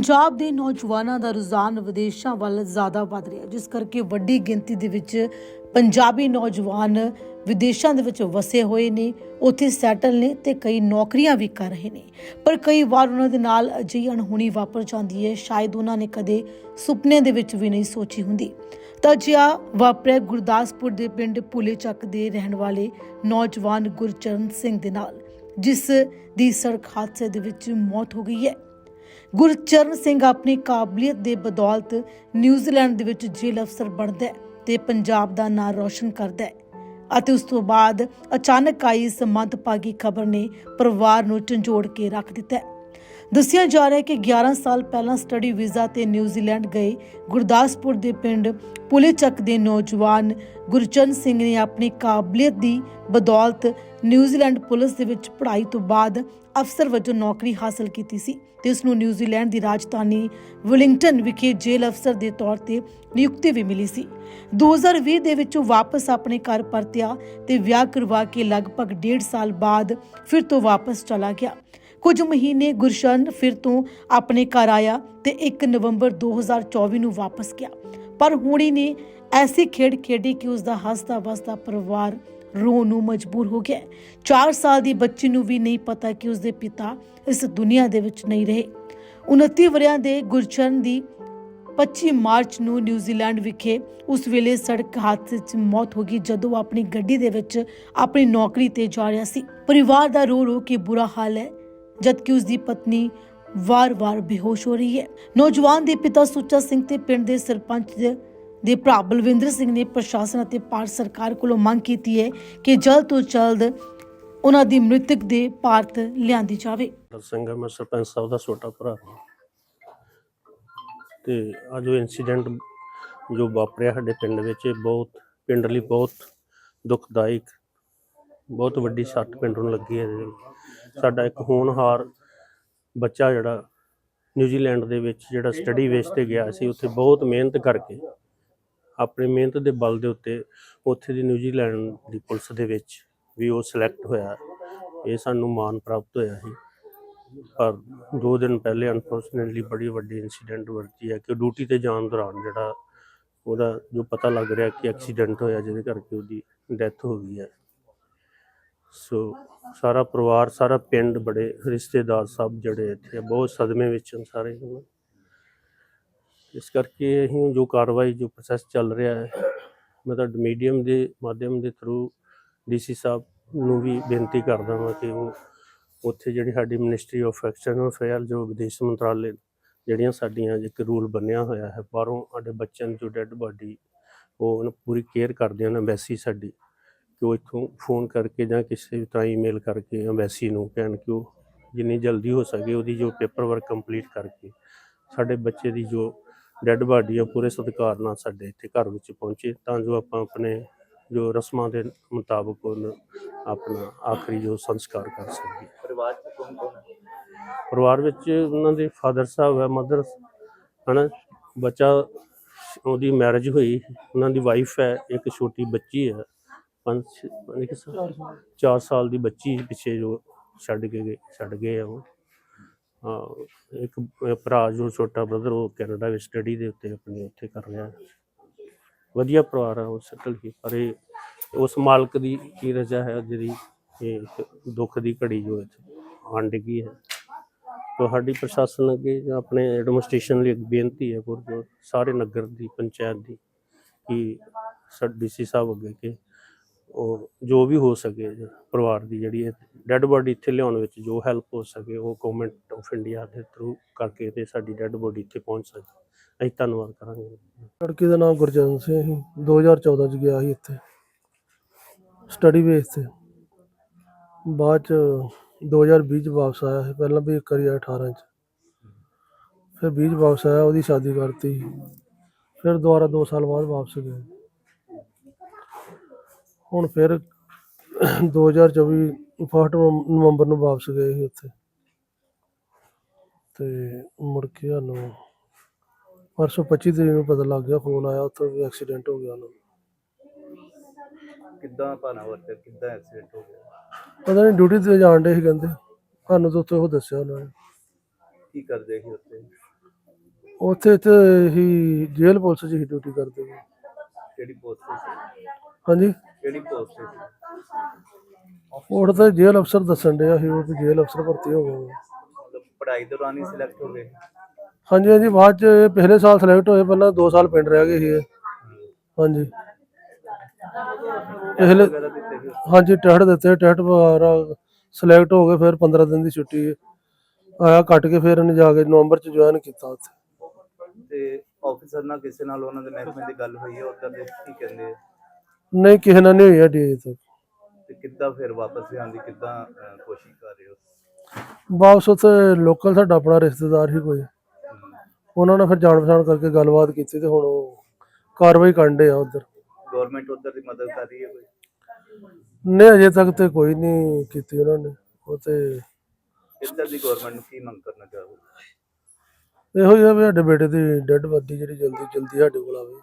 ਪੰਜਾਬ ਦੇ ਨੌਜਵਾਨਾਂ ਦਾ ਰੁਝਾਨ ਵਿਦੇਸ਼ਾਂ ਵੱਲ ਜ਼ਿਆਦਾ ਵੱਧ ਰਿਹਾ ਜਿਸ ਕਰਕੇ ਵੱਡੀ ਗਿਣਤੀ ਦੇ ਵਿੱਚ ਪੰਜਾਬੀ ਨੌਜਵਾਨ ਵਿਦੇਸ਼ਾਂ ਦੇ ਵਿੱਚ ਵਸੇ ਹੋਏ ਨੇ, ਉੱਥੇ ਸੈਟਲ ਨੇ ਤੇ ਕਈ ਨੌਕਰੀਆਂ ਵੀ ਕਰ ਰਹੇ ਨੇ। ਪਰ ਕਈ ਵਾਰ ਉਹਨਾਂ ਦੇ ਨਾਲ ਅਜਿਹੀ ਅਣਹੋਣੀ ਵਾਪਰ ਜਾਂਦੀ ਹੈ, ਸ਼ਾਇਦ ਉਹਨਾਂ ਨੇ ਕਦੇ ਸੁਪਨੇ ਦੇ ਵਿੱਚ ਵੀ ਨਹੀਂ ਸੋਚੀ ਹੁੰਦੀ। ਤਾਂ ਜਿਆ ਵਾਪਰਿਆ ਗੁਰਦਾਸਪੁਰ ਦੇ ਪਿੰਡ ਭੁਲੇ ਚੱਕ ਦੇ ਰਹਿਣ ਵਾਲੇ ਨੌਜਵਾਨ ਗੁਰਚਰਨ ਸਿੰਘ ਦੇ ਨਾਲ, ਜਿਸ ਦੀ ਸੜਕ ਹਾਦਸੇ ਦੇ ਵਿੱਚ ਮੌਤ ਹੋ ਗਈ ਹੈ। ਗੁਰਚਰਨ ਸਿੰਘ ਆਪਣੀ ਕਾਬਲੀਅਤ ਦੇ ਬਦੌਲਤ ਨਿਊਜ਼ੀਲੈਂਡ ਦੇ ਵਿੱਚ ਜੇਲ੍ਹ ਅਫਸਰ ਬਣਦਾ ਹੈ ਤੇ ਪੰਜਾਬ ਦਾ ਨਾਂ ਰੌਸ਼ਨ ਕਰਦਾ ਹੈ। ਅਤੇ ਉਸ ਤੋਂ ਬਾਅਦ ਅਚਾਨਕ ਆਈ ਇਸ ਮੰਦਭਾਗੀ ਖਬਰ ਨੇ ਪਰਿਵਾਰ ਨੂੰ ਝੰਜੋੜ ਕੇ ਰੱਖ ਦਿੱਤਾ ਹੈ। ਦੱਸਿਆ ਜਾ ਰਿਹਾ ਹੈ ਕਿ 11 ਸਾਲ ਪਹਿਲਾਂ ਸਟੱਡੀ ਵੀਜ਼ਾ ਤੇ ਨਿਊਜ਼ੀਲੈਂਡ ਗਏ ਗੁਰਦਾਸਪੁਰ ਦੇ ਪਿੰਡ ਪੁਲੇਚੱਕ ਦੇ ਨੌਜਵਾਨ ਗੁਰਚਰਨ ਸਿੰਘ ਨੇ ਆਪਣੀ ਕਾਬਲੀਅਤ ਦੀ ਬਦੌਲਤ ਨਿਊਜ਼ੀਲੈਂਡ ਪੁਲਿਸ ਦੇ ਵਿੱਚ ਪੜ੍ਹਾਈ ਤੋਂ ਬਾਅਦ ਅਫਸਰ ਵਜੋਂ ਨੌਕਰੀ ਹਾਸਲ ਕੀਤੀ ਸੀ ਤੇ ਉਸ ਨੂੰ ਨਿਊਜ਼ੀਲੈਂਡ ਦੀ ਰਾਜਧਾਨੀ ਵਲਿੰਗਟਨ ਵਿਖੇ ਜੇਲ੍ਹ ਅਫਸਰ ਦੇ ਤੌਰ ਤੇ ਨਿਯੁਕਤੀ ਵੀ ਮਿਲੀ ਸੀ। 2020 ਦੇ ਵਿੱਚ ਉਹ ਵਾਪਸ ਆਪਣੇ ਘਰ ਪਰਤਿਆ ਤੇ ਵਿਆਹ ਕਰਵਾ ਕੇ ਲਗਭਗ 1.5 ਸਾਲ ਬਾਅਦ ਫਿਰ ਤੋਂ ਵਾਪਸ ਚਲਾ ਗਿਆ। ਕੁਝ ਮਹੀਨੇ ਗੁਰਸ਼ਨ ਫਿਰ ਤੋਂ ਆਪਣੇ ਘਰ ਆਇਆ ਤੇ 1 ਨਵੰਬਰ 2024 ਨੂੰ ਵਾਪਸ ਗਿਆ। ਪਰ ਹੁਣੀ ਨੇ ਐਸੀ ਖੇਡ ਖੇਡੀ ਕਿ ਉਸ ਦਾ ਹੱਸਦਾ ਵਸਦਾ ਪਰਿਵਾਰ ਰੋਣ ਨੂੰ ਮਜਬੂਰ ਹੋ ਗਿਆ 4 ਸਾਲ ਦੀ ਬੱਚੀ ਨੂੰ ਵੀ ਨਹੀਂ ਪਤਾ ਕਿ ਉਸ ਦੇ ਪਿਤਾ ਇਸ ਦੁਨੀਆ ਦੇ ਵਿੱਚ ਨਹੀਂ ਰਹੇ। 29 ਵਰਿਆਂ ਦੇ ਗੁਰਚਰਨ ਦੀ 25 ਮਾਰਚ ਨੂੰ ਨਿਊਜ਼ੀਲੈਂਡ ਵਿਖੇ ਉਸ ਵੇਲੇ ਸੜਕ ਹਾਦਸੇ 'ਚ ਮੌਤ ਹੋ ਗਈ, ਜਦੋਂ ਆਪਣੀ ਗੱਡੀ ਦੇ ਵਿੱਚ ਆਪਣੀ ਨੌਕਰੀ ਤੇ ਜਾ ਰਿਹਾ ਸੀ। ਪਰਿਵਾਰ ਦਾ ਰੋ ਰੋ ਕੇ ਬੁਰਾ ਹਾਲ ਹੈ। ਜਦਕਿ ਉਸ ਦੀ ਪਤਨੀ ਵਾਰ-ਵਾਰ ਬੇਹੋਸ਼ ਹੋ ਰਹੀ ਹੈ। ਨੌਜਵਾਨ ਦੇ ਪਿਤਾ ਸੁੱਚਾ ਸਿੰਘ ਤੇ ਪਿੰਡ ਦੇ ਸਰਪੰਚ ਦੇ- ਭਰਾ ਬਲਵਿੰਦਰ ਸਿੰਘ ਨੇ ਪ੍ਰਸ਼ਾਸਨ ਅਤੇ ਭਾਰਤ ਸਰਕਾਰ ਕੋਲੋਂ ਮੰਗ ਕੀਤੀ ਹੈ ਕਿ ਜਲਦ ਤੋਂ ਜਲਦ ਉਹਨਾਂ ਦੀ ਮ੍ਰਿਤਕ ਦੇ ਭਾਰਤ ਲਿਆਂਦੀ ਜਾਵੇ। ਸਿੰਘ ਮੈਂ ਸਰਪੰਚ ਸਾਹਿਬ ਦਾ ਛੋਟਾ ਭਰਾ ਹਾਂ। ਤੇ ਅੱਜ ਉਹ ਇਨਸੀਡੈਂਟ ਜੋ ਵਾਪਰਿਆ ਸਾਡੇ ਪਿੰਡ ਵਿੱਚ, ਇਹ ਬਹੁਤ, ਪਿੰਡ ਲਈ ਬਹੁਤ ਦੁਖਦਾਇਕ ਬਹੁਤ ਵੱਡੀ ਸੱਟ ਪਿੰਡ ਨੂੰ ਲੱਗੀ ਹੈ ਇਹਦੇ ਵਿੱਚ। ਸਾਡਾ ਇੱਕ ਹੋਣਹਾਰ ਬੱਚਾ ਜਿਹੜਾ ਨਿਊਜ਼ੀਲੈਂਡ ਦੇ ਵਿੱਚ ਜਿਹੜਾ ਸਟੱਡੀ ਬੇਸ ਤੇ ਗਿਆ ਸੀ, ਉੱਥੇ ਬਹੁਤ ਮਿਹਨਤ ਕਰਕੇ, ਆਪਣੀ ਮਿਹਨਤ ਦੇ ਬਲ ਦੇ ਉੱਤੇ ਉੱਥੇ ਦੀ ਨਿਊਜ਼ੀਲੈਂਡ ਦੀ ਪੁਲਿਸ ਦੇ ਵਿੱਚ ਵੀ ਉਹ ਸਿਲੈਕਟ ਹੋਇਆ ਇਹ ਸਾਨੂੰ ਮਾਣ ਪ੍ਰਾਪਤ ਹੋਇਆ ਸੀ। ਪਰ ਦੋ ਦਿਨ ਪਹਿਲੇ ਅਨਫੋਰਚੂਨੇਟਲੀ ਬੜੀ ਵੱਡੀ ਇਨਸੀਡੈਂਟ ਵਰਤੀ ਹੈ ਕਿ ਡਿਊਟੀ ਤੇ ਜਾਣ ਦੌਰਾਨ ਜਿਹੜਾ ਉਹਦਾ ਜੋ ਪਤਾ ਲੱਗ ਰਿਹਾ ਕਿ ਐਕਸੀਡੈਂਟ ਹੋਇਆ, ਜਿਹਦੇ ਕਰਕੇ ਉਹਦੀ ਡੈਥ ਹੋ ਗਈ ਹੈ। ਸੋ ਸਾਰਾ ਪਰਿਵਾਰ ਸਾਰਾ ਪਿੰਡ ਬੜੇ ਰਿਸ਼ਤੇਦਾਰ ਸਭ ਜਿਹੜੇ ਇੱਥੇ ਆ, ਬਹੁਤ ਸਦਮੇ ਵਿੱਚ ਹਨ ਸਾਰੇ ਹੁਣ। ਇਸ ਕਰਕੇ ਅਸੀਂ ਜੋ ਕਾਰਵਾਈ ਜੋ ਪ੍ਰੋਸੈਸ ਚੱਲ ਰਿਹਾ ਹੈ ਮੈਂ ਤਾਂ ਮੀਡੀਅਮ ਦੇ ਮਾਧਿਅਮ ਦੇ ਥਰੂ ਡੀਸੀ ਸਾਹਿਬ ਨੂੰ ਵੀ ਬੇਨਤੀ ਕਰਦਾ ਹਾਂ ਕਿ ਉਹ ਉੱਥੇ ਜਿਹੜੀ ਸਾਡੀ ਮਿਨਿਸਟਰੀ ਆਫ ਐਕਸਟਰਨਲ ਅਫੇਅਰ ਜੋ ਵਿਦੇਸ਼ ਮੰਤਰਾਲੇ ਜਿਹੜੀਆਂ ਸਾਡੀਆਂ ਇੱਕ ਰੂਲ ਬਣਿਆ ਹੋਇਆ ਹੈ ਬਾਹਰੋਂ ਸਾਡੇ ਬੱਚਿਆਂ ਦੀ ਜੋ ਡੈੱਡ ਬਾਡੀ ਉਹ ਉਹਨੂੰ ਪੂਰੀ ਕੇਅਰ ਕਰਦੇ ਹਨ ਐਮਬੈਸੀ ਸਾਡੀ ਕਿ ਉਹ ਇੱਥੋਂ ਫੋਨ ਕਰਕੇ ਜਾਂ ਕਿਸੇ ਵੀ ਤਰ੍ਹਾਂ ਈਮੇਲ ਕਰਕੇ ਐਮਬੈਸੀ ਨੂੰ ਕਹਿਣ ਕਿ ਉਹ ਜਿੰਨੀ ਜਲਦੀ ਹੋ ਸਕੇ ਉਹਦੀ ਜੋ ਪੇਪਰ ਵਰਕ ਕੰਪਲੀਟ ਕਰਕੇ ਸਾਡੇ ਬੱਚੇ ਦੀ ਜੋ ਡੈੱਡ ਬਾਡੀ ਆ ਪੂਰੇ ਸਤਿਕਾਰ ਨਾਲ ਸਾਡੇ ਇੱਥੇ ਘਰ ਵਿੱਚ ਪਹੁੰਚੇ ਤਾਂ ਜੋ ਆਪਾਂ ਆਪਣੇ ਜੋ ਰਸਮਾਂ ਦੇ ਮੁਤਾਬਕ ਉਹਨੂੰ ਆਪਣਾ ਆਖਰੀ ਜੋ ਸੰਸਕਾਰ ਕਰ ਸਕੀਏ। ਪਰਿਵਾਰ ਚ ਕੌਣ ਕੌਣ ਹੈ? ਪਰਿਵਾਰ ਵਿੱਚ ਉਹਨਾਂ ਦੇ ਫਾਦਰ ਸਾਹਿਬ ਹੈ ਮਦਰ ਹਨਾ? ਬੱਚਾ ਉਹਦੀ ਮੈਰਿਜ ਹੋਈ ਉਹਨਾਂ ਦੀ ਵਾਈਫ ਹੈ ਇੱਕ ਛੋਟੀ ਬੱਚੀ ਹੈ। ਪੰਜ ਪੰਜ ਕਿ ਸਾਲ। 4 ਸਾਲ ਦੀ ਬੱਚੀ ਪਿੱਛੇ ਜੋ ਛੱਡ ਕੇ ਗਏ ਛੱਡ ਗਏ ਆ ਉਹ। ਹਾਂ ਇੱਕ ਭਰਾ ਜੋ ਛੋਟਾ ਬ੍ਰਦਰ ਉਹ ਕੈਨੇਡਾ ਵਿੱਚ ਸਟੱਡੀ ਦੇ ਉੱਤੇ ਆਪਣੀ ਉੱਥੇ ਕਰ ਰਿਹਾ। ਵਧੀਆ ਪਰਿਵਾਰ ਆ ਉਹ ਸੈਟਲ ਹੀ ਪਰ ਇਹ ਉਸ ਮਾਲਕ ਦੀ ਕੀ ਰਜਾ ਹੈ ਜਿਹੜੀ ਇਹ ਦੁੱਖ ਦੀ ਘੜੀ ਜੋ ਇੱਥੇ ਆਣ ਡਿੱਗੀ ਹੈ। ਤੁਹਾਡੀ ਪ੍ਰਸ਼ਾਸਨ ਅੱਗੇ ਜਾਂ ਆਪਣੇ ਐਡਮਿਨਿਸਟ੍ਰੇਸ਼ਨ ਲਈ ਇੱਕ ਬੇਨਤੀ ਹੈ ਪੁਰ ਜੋ ਸਾਰੇ ਨਗਰ ਦੀ ਪੰਚਾਇਤ ਦੀ ਕਿ ਸਰ ਡੀਸੀ ਸਾਹਿਬ ਅੱਗੇ ਕਿ ਉਹ ਜੋ ਵੀ ਹੋ ਸਕੇ ਪਰਿਵਾਰ ਦੀ ਜਿਹੜੀ ਡੈੱਡ ਬਾਡੀ ਇੱਥੇ ਲਿਆਉਣ ਵਿੱਚ ਜੋ ਹੈਲਪ ਹੋ ਸਕੇ, ਉਹ ਗਵਰਨਮੈਂਟ ਆਫ ਇੰਡੀਆ ਦੇ ਥਰੂ ਕਰਕੇ ਤੇ ਸਾਡੀ ਡੈੱਡ ਬਾਡੀ ਇੱਥੇ ਪਹੁੰਚ ਸਕੇ। ਅਸੀਂ ਧੰਨਵਾਦ ਕਰਾਂਗੇ। ਲੜਕੇ ਦਾ ਨਾਮ ਗੁਰਜਨ ਸਿੰਘ ਸੀ। 2014 ਚ ਗਿਆ ਸੀ ਇੱਥੇ। ਸਟੱਡੀ ਬੇਸ ਤੇ। ਬਾਅਦ ਚ 2020 ਚ ਵਾਪਸ ਆਇਆ ਸੀ। ਪਹਿਲਾਂ ਵੀ ਇੱਕ ਵਾਰੀ ਆਇਆ 18 ਚ। ਫਿਰ 20 ਚ ਵਾਪਸ ਆਇਆ, ਉਹਦੀ ਸ਼ਾਦੀ ਕਰਤੀ। ਫਿਰ ਦੁਬਾਰਾ 2 ਸਾਲ ਬਾਅਦ ਵਾਪਸ ਗਿਆ। ਹੁਣ ਫਿਰ 2024 ਫਸਟ ਨਵੰਬਰ ਨੂੰ ਵਾਪਸ ਗਏ ਸੀ ਉੱਥੇ। ਤੇ ਮੁੜ ਕੇ ਸਾਨੂੰ ਪਰਸੋਂ 25 ਤਰੀਕ ਨੂੰ ਪਤਾ ਲੱਗ ਗਿਆ ਫੋਨ ਆਇਆ ਉੱਥੋਂ ਵੀ ਐਕਸੀਡੈਂਟ ਹੋ ਗਿਆ ਉਹਨਾਂ ਨੂੰ। ਕਿੱਦਾਂ ਭਾਣਾ ਵਰਤਿਆ ਕਿੱਦਾਂ ਐਕਸੀਡੈਂਟ ਹੋ ਗਿਆ? ਪਤਾ ਨਹੀਂ ਡਿਊਟੀ ਤੇ ਜਾਣ ਡੇ ਸੀ ਕਹਿੰਦੇ। ਸਾਨੂੰ ਤਾਂ ਉੱਥੇ ਉਹ ਦੱਸਿਆ ਉਹਨਾਂ ਨੇ। ਕੀ ਕਰਦੇ ਸੀ ਉੱਥੇ? ਉੱਥੇ ਤੇ ਹੀ ਜੇਲ੍ਹ ਪੁਲਿਸ ਹੀ ਡਿਊਟੀ ਕਰਦੇ ਨੇ ਕਿਹੜੀ ਪੋਸਟ ਤੇ ਸੀ? ਹਾਂਜੀ? ਕਿਹੜੀ ਪੋਸਟ ਤੇ ਉਹ ਤਾਂ ਜੇਲ੍ਹ ਅਫਸਰ ਦੱਸਣ ਡਿਆ ਸੀ ਉਹ ਵੀ ਜੇਲ੍ਹ ਅਫਸਰ ਭਰਤੀ ਹੋ ਗਏ। ਮਤਲਬ ਪੜ੍ਹਾਈ ਦੌਰਾਨ ਹੀ ਸਿਲੈਕਟ ਹੋ ਗਏ ਹਾਂਜੀ ਹਾਂਜੀ ਬਾਅਦ 'ਚ ਇਹ ਪਿਛਲੇ ਸਾਲ ਸਿਲੈਕਟ ਹੋਏ ਪਹਿਲਾਂ 2 ਸਾਲ ਪਿੰਡ ਰਹਿ ਗਏ ਸੀ ਇਹ। ਹਾਂਜੀ ਪਿਛਲੇ ਵਗੈਰਾ ਦਿੱਤੇ ਸੀ ਹਾਂਜੀ ਟੈਸਟ ਦਿੱਤੇ ਟੈਸਟ ਵਗੈਰਾ ਸਿਲੈਕਟ ਹੋ ਗਏ ਫਿਰ 15 ਦਿਨ ਦੀ ਛੁੱਟੀ ਆਇਆ ਕੱਟ ਕੇ ਫਿਰ ਇਹਨੇ ਜਾ ਕੇ ਨਵੰਬਰ 'ਚ ਜੁਆਇਨ ਕੀਤਾ ਉੱਥੇ ਤੇ ਆਫੀਸਰ ਨਾਲ ਕਿਸੇ ਨਾਲ ਉਹਨਾਂ ਦੇ ਮਹਿਕਮੇ ਦੀ ਗੱਲ ਹੋਈ ਹੈ ਉਦੋਂ ਦੇ ਕੀ ਕਹਿੰਦੇ ਆ? ਨਹੀਂ ਕਿਸੇ ਨਾਲ ਨਹੀਂ ਹੋਈ ਸਾਡੀ ਅਜੇ ਤੱਕ। ਤੇ ਕਿੱਦਾਂ ਫਿਰ ਵਾਪਸ ਲਿਆਉਣ ਦੀ ਕਿੱਦਾਂ ਅਹ, ਕੋਸ਼ਿਸ਼ ਕਰ ਰਹੇ ਹੋ? ਵਾਪਸ ਉੱਥੇ ਲੋਕਲ ਸਾਡਾ ਆਪਣਾ ਰਿਸ਼ਤੇਦਾਰ ਹੀ ਕੋਈ। ਉਹਨਾਂ ਨਾਲ ਫਿਰ ਜਾਣ ਪਛਾਣ ਕਰਕੇ ਗੱਲਬਾਤ ਕੀਤੀ ਤੇ ਹੁਣ ਉਹ ਕਾਰਵਾਈ ਕਰਨ ਦੇ ਆ ਉਧਰ। ਗਵਰਨਮੈਂਟ ਉਧਰ ਦੀ ਮਦਦ ਕਰ ਰਹੀ ਹੈ ਕੋਈ? ਨਹੀਂ ਅਜੇ ਤੱਕ ਤੇ ਕੋਈ ਨਹੀਂ ਕੀਤੀ ਉਹਨਾਂ ਨੇ। ਉਹ ਤੇ ਇੱਧਰ ਦੀ ਗਵਰਨਮੈਂਟ ਨੂੰ ਕੀ ਮੰਗ ਕਰਨਾ ਚਾਹੋਗੇ? ਇਹੋ ਹੀ ਆ ਵੀ ਸਾਡੇ ਬੇਟੇ ਦੀ ਡੈੱਡ ਬਾਡੀ ਜਿਹੜੀ ਜਲਦੀ ਜਲਦੀ ਸਾਡੇ ਕੋਲ ਆਵੇ।